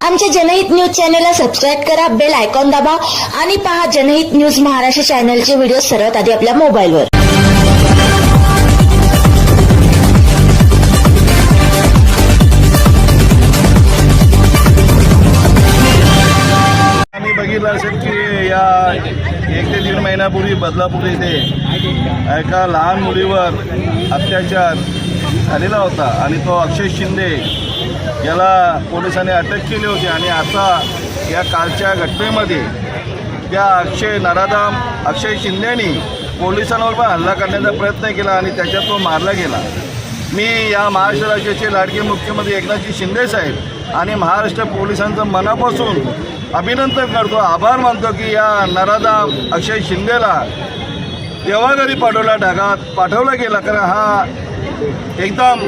आमच्या जनहित न्यूज चॅनलला सबस्क्राईब करा बेल आयकॉन दाबा आणि पहा जनहित न्यूज महाराष्ट्र चॅनलचे व्हिडिओ सर्वात आधी आपल्या मोबाईलवर. आम्ही बघितलं असेल की या एक ते दीड महिन्यापूर्वी बदलापूर येथे एका लहान मुलीवर अत्याचार झालेला होता आणि तो अक्षय शिंदे याला पोलिसांनी अटक केली होती आणि आता या कालच्या घटनेमध्ये त्या अक्षय नराधाम अक्षय शिंदेनी पोलिसांवर पण हल्ला करण्याचा प्रयत्न केला आणि त्याच्यात तो मारला गेला. मी या महाराष्ट्र राज्याचे लाडके मुख्यमंत्री एकनाथजी शिंदे साहेब आणि महाराष्ट्र पोलिसांचं मनापासून अभिनंदन करतो आभार मानतो की या नराधाम अक्षय शिंदेला देवाघरी पाठवला ढगात पाठवला गेला. कारण हा एकदम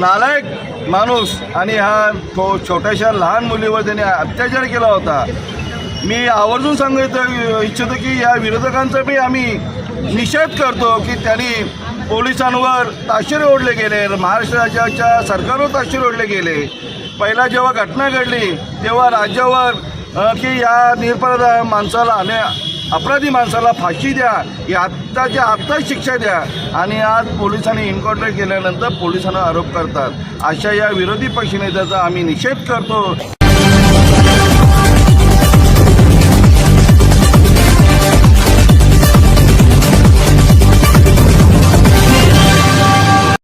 नालायक माणूस. आणि हा थो छोट्याशा लहान मुलीवर त्याने अत्याचार केला होता. मी आवर्जून सांगू इच्छितो इच्छितो की या विरोधकांचा बी आम्ही निषेध करतो की त्यांनी पोलिसांवर ताशेरे ओढले गेले. महाराष्ट्र राज्याच्या सरकारवर ताशेरे ओढले गेले. पहिला जेव्हा घटना घडली तेव्हा राज्यावर की या निरपराध माणसाला आणि अपराधी माणसाला फाशी द्या ही आत्ताच्या आत्ता शिक्षा द्या. आणि आज पोलिसांनी एन्काउंटर केल्यानंतर पोलिसांना आरोप करतात. अशा या विरोधी पक्षनेत्याचा आम्ही निषेध करतो.